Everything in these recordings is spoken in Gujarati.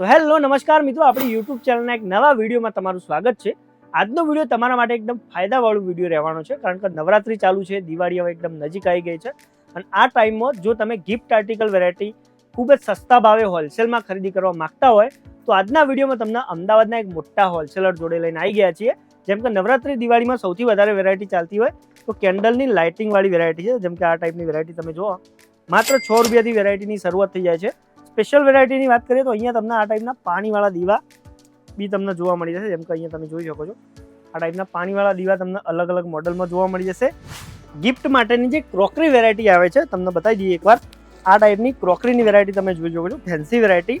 તો હેલો, નમસ્કાર મિત્રો. આપણી યુટ્યુબ ચેનલના એક નવા વિડીયોમાં તમારું સ્વાગત છે. આજનો વીડિયો તમારા માટે એકદમ ફાયદાવાળો વીડિયો રહેવાનો છે, કારણ કે નવરાત્રી ચાલુ છે, દિવાળી હવે એકદમ નજીક આવી ગઈ છે. અને આ ટાઈમમાં જો તમે ગિફ્ટ આર્ટિકલ વેરાયટી ખૂબ જ સસ્તા ભાવે હોલસેલમાં ખરીદી કરવા માગતા હોય, તો આજના વિડીયોમાં તમને અમદાવાદના એક મોટા હોલસેલર જોડે લઈને આવી ગયા છીએ. જેમ કે નવરાત્રી, દિવાળીમાં સૌથી વધારે વેરાયટી ચાલતી હોય, તો કેન્ડલની લાઇટિંગવાળી વેરાયટી છે. જેમ કે આ ટાઈપની વેરાયટી તમે જુઓ. માત્ર છ રૂપિયાથી વેરાયટીની શરૂઆત થઈ જાય છે. સ્પેશિયલ વેરાયટીની વાત કરીએ તો અહીંયા તમને આ ટાઈપના પાણીવાળા દીવા બી તમને જોવા મળી જશે. જેમ કે અહીંયા તમે જોઈ શકો છો. આ ટાઈપના પાણીવાળા દીવા તમને અલગ અલગ મોડલમાં જોવા મળી જશે. ગિફ્ટ માટેની જે ક્રોકરી વેરાયટી આવે છે, તમને બતાવી દઈએ એકવાર. આ ટાઈપની ક્રોકરીની વેરાયટી તમે જોઈ શકો છો. ફેન્સી વેરાયટી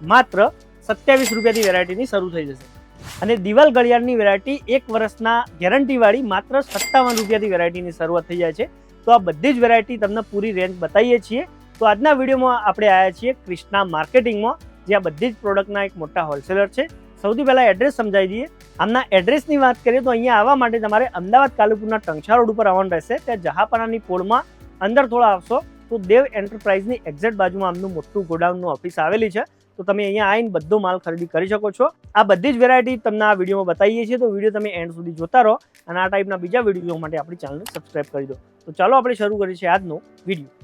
માત્ર સત્યાવીસ રૂપિયાની વેરાયટીની શરૂ થઈ જશે. અને દિવાલ ઘડિયાળની વેરાયટી એક વર્ષના ગેરંટીવાળી માત્ર સત્તાવન રૂપિયાની વેરાયટીની શરૂઆત થઈ જાય છે. તો આ બધી જ વેરાયટી તમને પૂરી રેન્જ બતાવીએ છીએ. તો આજના વિડીયોમાં આપણે આવ્યા છીએ ક્રિષ્ના માર્કેટિંગમાં, જે આ બધી જ પ્રોડક્ટના એક મોટા હોલસેલર છે. સૌથી પહેલાં એડ્રેસ સમજાવી દઈએ. આમના એડ્રેસની વાત કરીએ તો અહીંયા આવવા માટે તમારે અમદાવાદ કાલુપુરના ટંકશા રોડ ઉપર આવવાનું રહેશે. ત્યાં જહાપરાની પોળમાં અંદર થોડા આવશો તો દેવ એન્ટરપ્રાઇઝની એક્ઝેક્ટ બાજુમાં આમનું મોટું ગોડાઉનનું ઓફિસ આવેલી છે. તો તમે અહીંયા આવીને બધો માલ ખરીદી કરી શકો છો. આ બધી જ વેરાયટી તમને આ વિડીયોમાં બતાવીએ છીએ. તો વીડિયો તમે એન્ડ સુધી જોતા રહો અને આ ટાઈપના બીજા વીડિયો માટે આપણી ચેનલને સબસ્ક્રાઈબ કરી દો. તો ચાલો આપણે શરૂ કરીએ છીએ આજનો વીડિયો.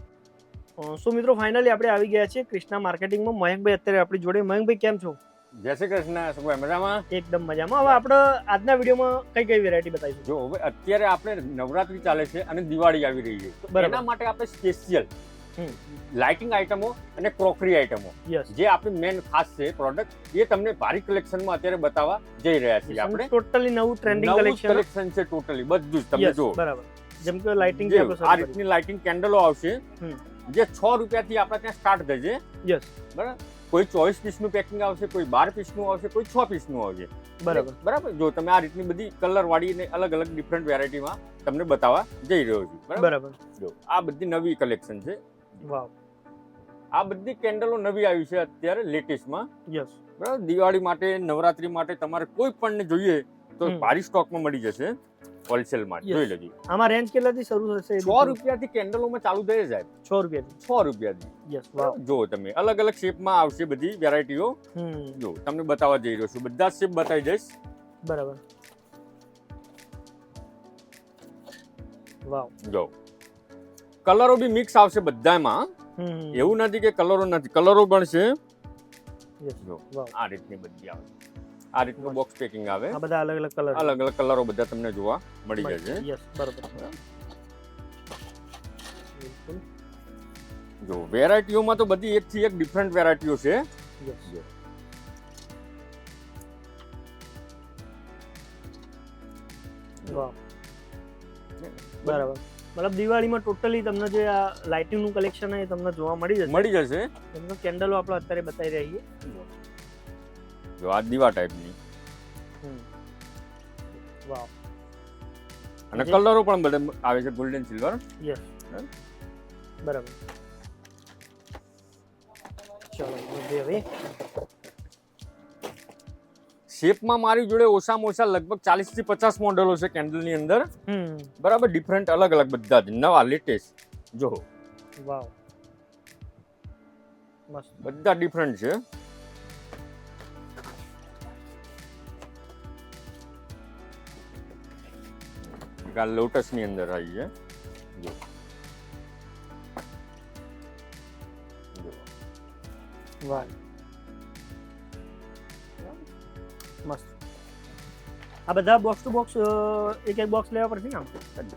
સો મિત્રો ફાઇનલી આપણે આવી ગયા છીએ કૃષ્ણા માર્કેટિંગમાં મયંકભાઈ અત્યારે આપણી જોડે. મયંકભાઈ કેમ છો? જય શ્રી કૃષ્ણ. શું મજામાં? એકદમ મજામાં. હવે આપણે આજના વિડીયોમાં કઈ કઈ વેરાયટી બતાવીશું? જો હવે અત્યારે આપણે નવરાત્રી ચાલે છે અને દિવાળી આવી રહી છે. એના માટે આપણે સ્પેશિયલ લાઇટિંગ આઇટમો અને ક્રોકરી આઇટમો યસ જે આપણી મેન ખાસ છે પ્રોડક્ટ એ તમને ભારી કલેક્શનમાં અત્યારે બતાવવા જઈ રહ્યા છીએ આપણે. ટોટલી નવું ટ્રેન્ડિંગ કલેક્શન કલેક્શન છે ટોટલી બધું જ તમે જો બરાબર. જેમ કે લાઇટિંગ આ રીતની લાઇટિંગ કેન્ડલો આવશે. હમ. જે છ રૂપિયાથી આપણે ત્યાં સ્ટાર્ટ થશે યસ બરાબર? કોઈ ચોવીસ પીસનું પેકિંગ આવશે કોઈ બાર પીસનું આવશે કોઈ છ પીસનું આવશે. બરાબર. બરાબર? જો તમે આ રીતની બધી કલર વાળી ને અલગ અલગ ડિફરન્ટ વેરાયટીમાં તમને બતાવવા જઈ રહ્યો છું. બરાબર? બરાબર. જો આ બધી નવી કલેક્શન છે. વાવ. આ બધી કેન્ડલો નવી આવી છે અત્યારે લેટેસ્ટમાં યસ બરાબર? દિવાળી માટે નવરાત્રી માટે તમારે કોઈ પણ જોઈએ તો ભારી સ્ટોકમાં મળી જશે. હોલસેલમાં. જોઈ લેજો. આમાં રેન્જ કેટલાથી શરૂ થશે છ રૂપિયાથી કેન્ડલોમાં ચાલુ થઈ જાય. છ રૂપિયાથી. છ રૂપિયાથી. યસ વાવ જો તમે અલગ અલગ શેપમાં આવશે બધી વેરાયટીઓ. જો તમને બતાવવા જઈ રહ્યો છું. બધા શેપ બતાવી દઈશ. બરાબર. વાવ જો. કલરો બી મિક્સ આવશે બધામાં. એવું નથી કે કલરો નથી. કલરો પણ છે. જો આ રીતની બધી આવે. આ રીતનું બોક્સ પેકિંગ આવે. આ બધા અલગ અલગ કલર અલગ અલગ કલરો બધા તમને જોવા મળી જશે. યસ બરાબર. જો વેરાયટીઓમાં તો બધી એકથી એક ડિફરન્ટ વેરાયટીઓ છે. યસ જો. બરાબર. મતલબ દિવાળીમાં ટોટલી તમને જે આ લાઇટિંગનું કલેક્શન એ તમને જોવા મળી જશે. મળી જશે. કેન્ડલો આપણે અત્યારે બતાવી રહ્યા છીએ. જો આ દીવા ટાઈપની. અને કલરો પણ બધા આવે છે ગોલ્ડન સિલ્વર યસ બરાબર. ચલો વધીએ હવે. શેપમાં મારી જોડે ઓછામાં ઓછા લગભગ ચાલીસથી પચાસ મોડેલો છે કેન્ડલની અંદર. બરાબર ડિફરન્ટ અલગ અલગ બધા જ નવા લેટેસ્ટ જો. વાવ. બધા ડિફરન્ટ છે. આ લોટસની અંદર આવી છે જો જો. વાહ મસ્ત આ બધા બોક્સ ટુ બોક્સ એક એક બોક્સ લેવા પડશે ને આમ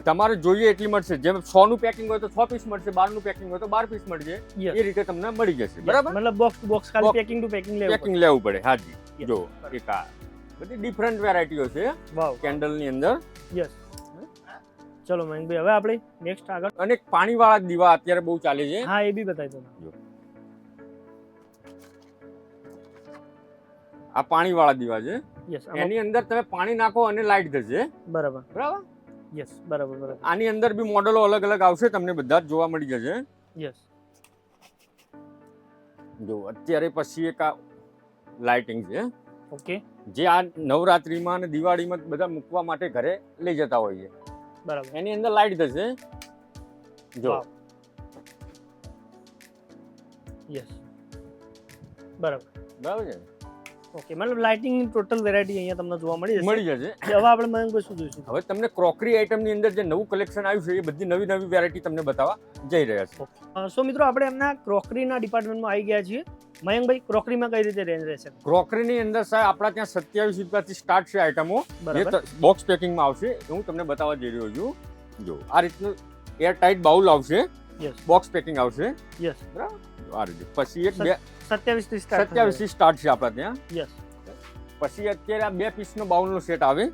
તમારે જોઈએ એટલી મળશે। જેમ સો નું પેકિંગ હોય તો છ પીસ મળશે બારનું પેકિંગ હોય તો બાર પીસ મળશે। Yes. એ રીતે તમને મળી જશે બરાબર? મતલબ બોક્સ ટુ બોક્સ ખાલી Box- પેકિંગ ટુ પેકિંગ લેવું પેકિંગ લેવું પડે હાજી Yes. જો બરાબર. એક આ. બધી ડિફરન્ટ વેરાયટીઓ છે. પડે. વાવ કેન્ડલની અંદર. યસ ચલો મયંકભાઈ હવે આપણે નેક્સ્ટ આગળ અને પાણીવાળા દીવા અત્યારે બહુ ચાલે છે. હા એ બી બતાવી દો આ પાણીવાળા દીવા છે. યસ એની અંદર તમે પાણી નાખો અને લાઈટ થશે બરાબર. બરાબર? યસ બરાબર બરાબર. આની અંદર બી મોડેલો અલગ અલગ આવશે તમને બધા જ જોવા મળી જશે. યસ જો અત્યારે પછી એક આ લાઇટિંગ છે. ઓકે જે આ નવરાત્રીમાં અને દિવાળીમાં બધા મૂકવા માટે ઘરે લઈ જતા હોઈએ બરાબર. એની અંદર લાઇટ થશે જો. યસ બરાબર. બરાબર છે ઓકે મતલબ લાઇટિંગની ટોટલ વેરાયટી અહીંયા તમને જોવા મળી જશે. મળી જશે. હવે આપણે મયંકભાઈ શું જોઈશું? હવે તમને ક્રોકરી આઇટમની અંદર જે નવું કલેક્શન આવ્યું છે એ બધી નવી નવી વેરાયટી તમને બતાવવા જઈ રહ્યા છે. સો મિત્રો આપણે એમના ક્રોકરીના ડિપાર્ટમેન્ટમાં આવી ગયા છીએ. મયંકભાઈ ક્રોકરીમાં કઈ રીતે રેન્જ રહેશે? ક્રોકરીની અંદર સાહેબ આપણા ત્યાં સત્યાવીસ રૂપિયાથી સ્ટાર્ટ છે આઇટમો જે બોક્સ પેકિંગમાં આવશે. હું તમને બતાવવા જઈ રહ્યો છું. જો આ રીતનું એર ટાઈટ બાઉલ આવશે બોક્સ પેકિંગ આવશે. યસ બરાબર? આ રીતે. પછી એક બે સત્યાવીસથી સ્ટાર્ટ સત્યાવીસથી સ્ટાર્ટ છે આપણા ત્યાં. યસ પછી અત્યારે આ બે પીસનો બાઉલનો સેટ આવે.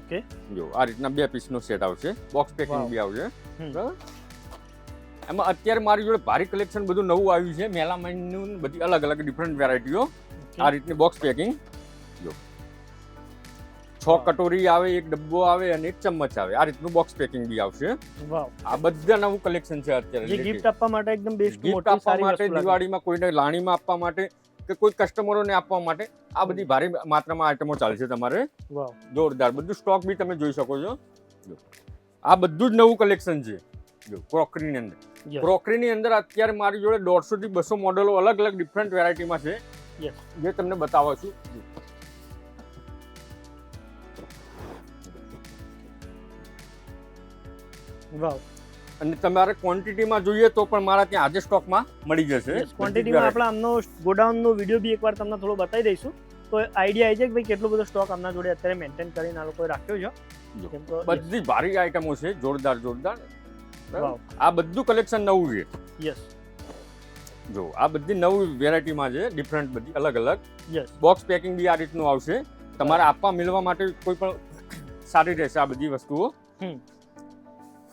ઓકે જો આ રીતના બે પીસનો સેટ આવશે. બોક્સ પેકિંગ બી આવશે. બરાબર? એમાં અત્યારે મારી જોડે ભારી કલેક્શન બધું નવું આવ્યું છે. મેલામાઇનનું બધી અલગ અલગ ડિફરન્ટ વેરાયટીઓ આ રીતની બોક્સ પેકિંગ જો. છ કટોરી આવે એક ડબ્બો આવે અને એક ચમચ આવે. આ રીતનું બોક્સ પેકિંગ બી આવશે. આ બધા નવું કલેક્શન છે અત્યારે ગિફ્ટ આપવા માટે એકદમ બેસ્ટ ગિફ્ટ આપવા માટે દિવાળીમાં કોઈને લાણીમાં આપવા માટે કે કોઈ કસ્ટમરોને આપવા માટે આ બધી ભારે માત્રામાં આઈટમો ચાલશે તમારે. જોરદાર. બધું સ્ટોક બી તમે જોઈ શકો છો. જો. આ બધું જ નવું કલેક્શન છે. જો ક્રોકરીની અંદર. ક્રોકરીની અંદર અત્યારે મારી જોડે દોઢસો થી બસો મોડેલો અલગ અલગ ડિફરન્ટ વેરાયટીમાં છે. જે તમને બતાવો છું. વાવ અને તમારે ક્વોન્ટિટીમાં જોઈએ તો પણ મારા ત્યાં આજે સ્ટોકમાં મળી જશે. ક્વોન્ટિટીમાં આપણે આમનો ગોડાઉનનો વીડિયો બી એકવાર તમને થોડો બતાવી દઈશું. તો આઈડિયા આવી જાય કે ભાઈ કેટલો બધો સ્ટોક આમના જોડે અત્યારે મેન્ટેન કરીને આ લોકોએ રાખ્યો છે. બધી ભારી આઈટમો છે. જોરદાર જોરદાર. આ બધું કલેક્શન નવું છે. યસ જો આ બધી નવી વેરાયટીમાં છે ડિફરન્ટ બધી અલગ અલગ. યસ બોક્સ પેકિંગ બી આ રીતનું આવશે. તમારે આપવા મિલવા માટે કોઈ પણ સારી રહેશે આ બધી વસ્તુઓ.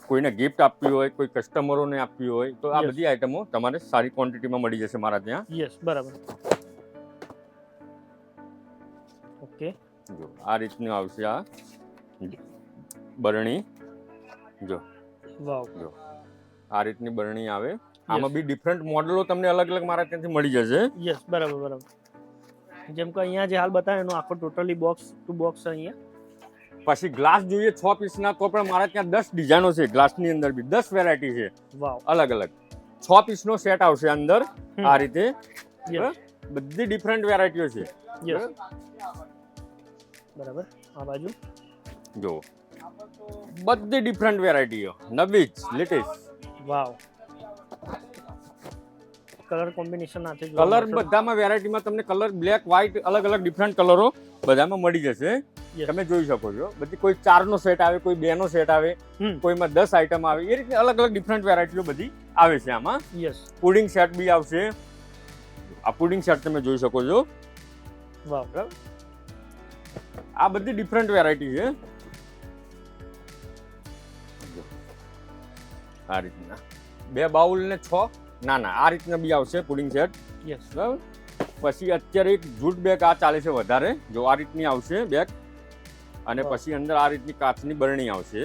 કોઈને ગિફ્ટ આપવી હોય કોઈ કસ્ટમરોને આપવી હોય તો આ બધી આઈટમો તમારે સારી ક્વોન્ટિટીમાં મળી જશે મારા ત્યાં. યસ બરાબર. ઓકે જો આ રીતનું આવશે આ. બરણી. જો. વાવ. આ રીતની બરણી આવે. આમાં બી ડિફરન્ટ મોડલો તમને અલગ અલગ મારા ત્યાંથી મળી જશે. યસ બરાબર બરાબર. જેમ કે અહીંયા જે હાલ બતાવે એનો આખો ટોટલી બોક્સ ટુ બોક્સ અહીંયા. પછી ગ્લાસ જોઈએ છ પીસના તો પણ મારા ત્યાં દસ ડિઝાઇનો છે. ગ્લાસની અંદર બી દસ વેરાયટી છે. વાવ. અલગ અલગ. છ પીસનો સેટ આવશે અંદર આ રીતે. બધી ડિફરન્ટ વેરાયટીઓ છે. બરાબર. આ બાજુ. જો. બધી ડિફરન્ટ વેરાયટીઓ નવી જ લેટેસ્ટ વાવ કલર કોમ્બિનેશન સાથે કલર બધામાં વેરાયટીમાં તમને કલર બ્લેક વ્હાઇટ અલગ અલગ ડિફરન્ટ કલરો બધામાં મળી જશે. તમે જોઈ શકો છો. બધી કોઈ ચારનો સેટ આવે કોઈ બે નો સેટ આવે. કોઈમાં દસ આઈટમ આવે એ રીતે અલગ અલગ ડિફરન્ટ વેરાયટીઓ બધી આવે છે આમાં. યસ પુડિંગ સેટ બી આવશે. આ પુડિંગ સેટ તમે જોઈ શકો છો. વાવ આ બધી ડિફરન્ટ વેરાયટી છે. આ રીતના. બે બાઉલ ને છ. ના ના આ રીતના બી આવશે પુડિંગ સેટ. યસ બરાબર? પછી અત્યારે એક જૂટ બેગ આ ચાલે છે વધારે. જો આ રીતની આવશે બેગ. અને પછી અંદર આ રીતની કાચની બરણી આવશે.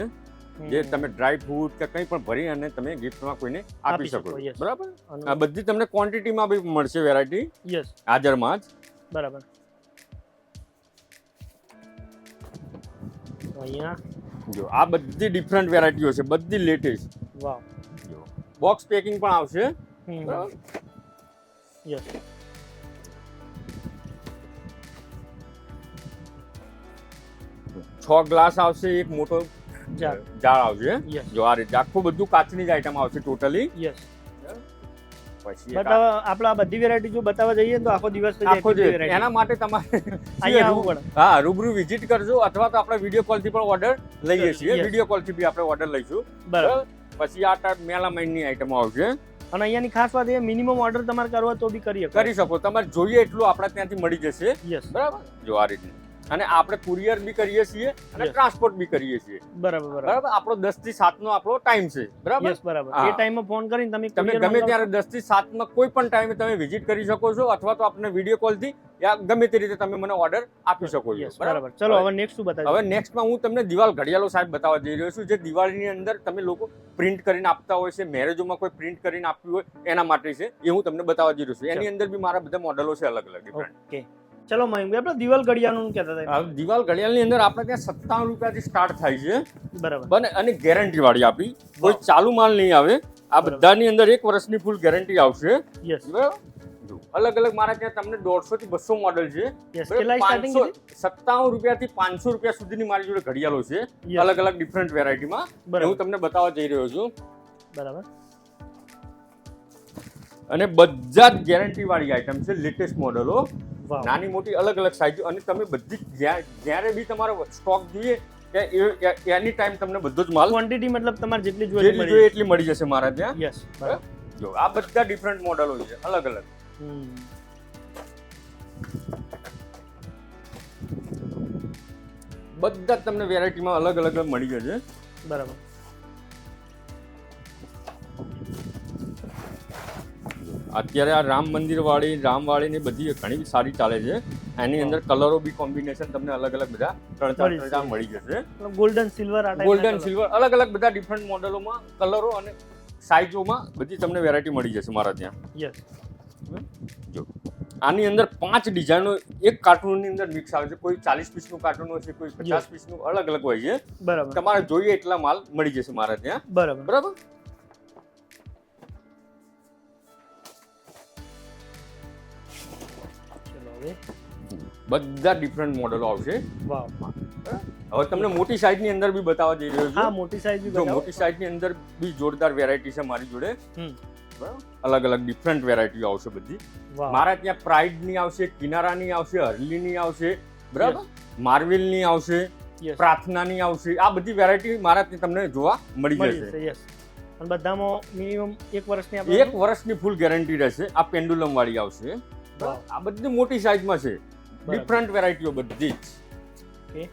જે તમે ડ્રાય ફ્રૂટ કે કંઈ પણ ભરી અને તમે ગિફ્ટમાં કોઈને આપી શકો. બરાબર? આ બધી તમને ક્વોન્ટિટીમાં બી મળશે વેરાયટી યસ હાજરમાં જ. બરાબર. અહીંયા જો આ બધી ડિફરન્ટ વેરાયટીઓ છે બધી લેટેસ્ટ જો બોક્સ પેકિંગ પણ આવશે. બરાબર? યસ છ ગ્લાસ આવશે એક મોટો જાળ આવશે. જો આ રીતે આખું બધું કાચની જ આઈટમ આવશે ટોટલી યસ પછી આપણે આ બધી વેરાયટી જો બતાવવા જઈએ તો આખો દિવસ આખો. એના માટે તમારે અહીંયા આવવું પડે. હા રૂબરૂ વિઝિટ કરજો અથવા તો આપણે વીડિયો કોલથી પણ ઓર્ડર લઈએ છીએ. વીડિયો કોલથી બી આપણે ઓર્ડર લઈશું. બરાબર. પછી આ ટાઈપ મેલામાઇનની આઈટમો આવશે. અને અહીંયાની ખાસ વાત એ મિનિમમ ઓર્ડર તમારે કરવા તો બી કરી શકો. કરી શકો. તમારે જોઈએ એટલું આપણા ત્યાંથી મળી જશે. યસ બરાબર? જો આ રીતનું. અને આપણે કુરિયર બી કરીએ છીએ અને ટ્રાન્સપોર્ટ બી કરીએ છીએ. બરાબર બરાબર. આપણો દસથી સાત નો આપણો ટાઈમ છે. બરાબર? બરાબર. એ ટાઈમમાં ફોન કરીને તમે તમે ગમે ત્યારે દસથી સાતમાં કોઈ પણ ટાઈમે તમે વિઝિટ કરી શકો છો અથવા તો આપણે વીડિયો કોલથી યા ગમે તે રીતે તમે મને ઓર્ડર આપી શકો છો. બરાબર? ચલો હવે નેક્સ્ટ શું બતાવી હવે નેક્સ્ટમાં હું તમને દિવાલ ઘડિયાળો સાહેબ બતાવવા જઈ રહ્યો છું. જે દિવાળીની અંદર તમે લોકો પ્રિન્ટ કરીને આપતા હોય છે મેરેજોમાં કોઈ પ્રિન્ટ કરીને આપ્યું હોય એના માટે છે. એ હું તમને બતાવવા જઈ રહ્યો છું. એની અંદર બી મારા બધા મોડેલો છે અલગ અલગ. ઓકે ચલો મયંક આપણે દિવાલ ઘડિયાળનું કહેતા હતા. દિવાલ ઘડિયાળની અંદર આપણે ત્યાં સત્તાવન રૂપિયાથી સ્ટાર્ટ થાય છે. બરાબર. બને અને ગેરંટી વાળી આપી. કોઈ ચાલુ માલ નહીં આવે. આ બધાની અંદર એક વર્ષની ફૂલ ગેરંટી આવશે. યસ અલગ અલગ મારા ત્યાં તમને દોઢસો થી બસો મોડલ છે. પાંચસો સત્તાવન રૂપિયા થી પાંચસો રૂપિયા સુધીની મારી જોડે ઘડિયાળો છે. અલગ અલગ ડિફરન્ટ વેરાયટીમાં હું તમને બતાવવા જઈ રહ્યો છું. બરાબર. અને બધા જ ગેરંટી વાળી આઈટમ છે લેટેસ્ટ મોડલો નાની મોટી અલગ અલગ સાઈઝ અને તમે બધી જ્યારે બી તમારો સ્ટોક જોઈએ એની ટાઈમ તમને બધો જ માલ ક્વોન્ટિટી મતલબ તમારે જેટલી જોઈએ એટલી મળી જશે મારા ત્યાં. યસ જો આ બધા ડિફરન્ટ મોડેલો છે. અલગ અલગ. બધા જ તમને વેરાયટીમાં અલગ અલગ મળી જશે. બરાબર. અત્યારે આ રામ મંદિરવાળી વાળી રામ બધી ઘણી સારી ચાલે છે. એની અંદર કલરો બી કોમ્બિનેશન તમને અલગ અલગ બધા ત્રણ ચાર ત્રણ ચાર મળી જશે. ગોલ્ડન સિલ્વર ગોલ્ડન સિલ્વર અલગ અલગ બધા ડિફરન્ટ મોડલોમાં કલરો અને સાઇઝોમાં બધી તમને વેરાયટી મળી જશે મારા ત્યાં. યસ જો. આની અંદર પાંચ ડિઝાઇનો એક કાર્ટૂનની અંદર મિક્સ આવે છે. કોઈ ચાલીસ પીસનું કાર્ટૂન હોય છે કોઈ પચાસ પીસનું અલગ અલગ હોય છે. બરાબર. તમારે જોઈએ એટલા માલ મળી જશે મારા ત્યાં. બરાબર. બરાબર? હવે. બધા ડિફરન્ટ મોડેલો આવશે. હવે તમને મોટી સાઈઝની અંદર બી બતાવવા જઈ રહ્યો હા મોટી સાઈઝ બી મોટી સાઈઝની અંદર બી જોરદાર વેરાયટી છે મારી જોડે. અલગ અલગ ડિફરન્ટ વેરાયટી આવશે બધી. મારા ત્યાં પ્રાઇડની આવશે કિનારાની આવશે હરલીની આવશે બરાબર? માર્વેલની આવશે પ્રાર્થના ની આવશે. આ બધી વેરાયટી મારા ત્યાં તમને જોવા મળી જશે. બધામાં મિનિમમ એક વર્ષની એક વર્ષની ફૂલ ગેરંટી રહેશે. આ પેન્ડુલમ વાળી આવશે. આ બધી મોટી સાઈઝમાં છે. ડિફરન્ટ વેરાયટીઓ બધી. જ.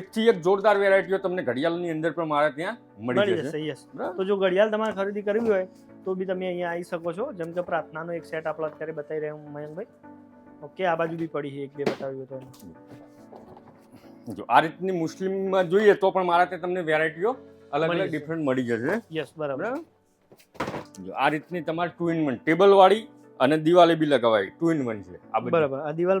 એકથી એક જોરદાર વેરાયટીઓ તમને ઘડિયાળની અંદર પણ મારા ત્યાં મળી જશે. યસ તો જો ઘડિયાળ તમારે ખરીદી કરવી હોય તો બી તમે અહીંયા આવી શકો છો. જેમ કે પ્રાર્થનાનો એક સેટ આપણે અત્યારે બતાવી રહ્યા હું મયંકભાઈ. ઓકે આ બાજુ બી પડી છે એક બે બતાવ્યું તો જો આ રીતની મુસ્લિમમાં જોઈએ તો પણ મારા ત્યાં તમને વેરાયટીઓ અલગ અલગ ડિફરન્ટ મળી જશે. યસ બરાબર. બરાબર? જો આ રીતની તમારે ટુ ઇન વન ટેબલ વાળી અને દિવાલે બી લગાવાય ટુ ઇન વન છે આ બરાબર. આ દિવાલ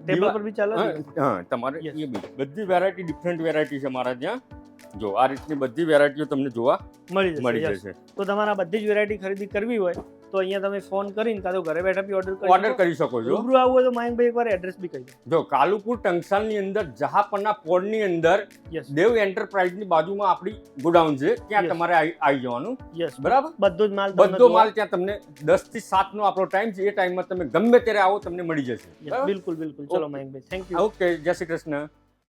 ટેબલ પર બી ચાલે હા, તમારે એ બી. બધી વેરાયટી ડિફરન્ટ વેરાયટી છે મારા ત્યાં. જો આ રીતની બધી વેરાયટીઓ તમને જોવા મળી મળી જશે. તો તમારા બધી જ વેરાયટી ખરીદી કરવી હોય તો અહીંયા તમે ફોન કરીને કાં તો ઘરે બેઠા બી ઓર્ડર કરી ઓર્ડર કરી શકો છો. રૂબરૂ આવું હોય તો મયંકભાઈ એકવાર એડ્રેસ બી કહી જો કાલુપુર ટંકસાલની અંદર જહાપરના પોળની અંદર દેવ એન્ટરપ્રાઇઝની બાજુમાં આપણી ગોડાઉન છે ત્યાં તમારે આવી જવાનું. યસ બરાબર? બધો જ માલ બધો માલ ત્યાં તમને દસથી સાત નો આપણો ટાઈમ છે એ ટાઈમમાં તમે ગમે ત્યારે આવો તમને મળી જશે. બિલકુલ બિલકુલ. ચલો. મયંકભાઈ થેન્ક યુ ઓકે જય શ્રી કૃષ્ણ.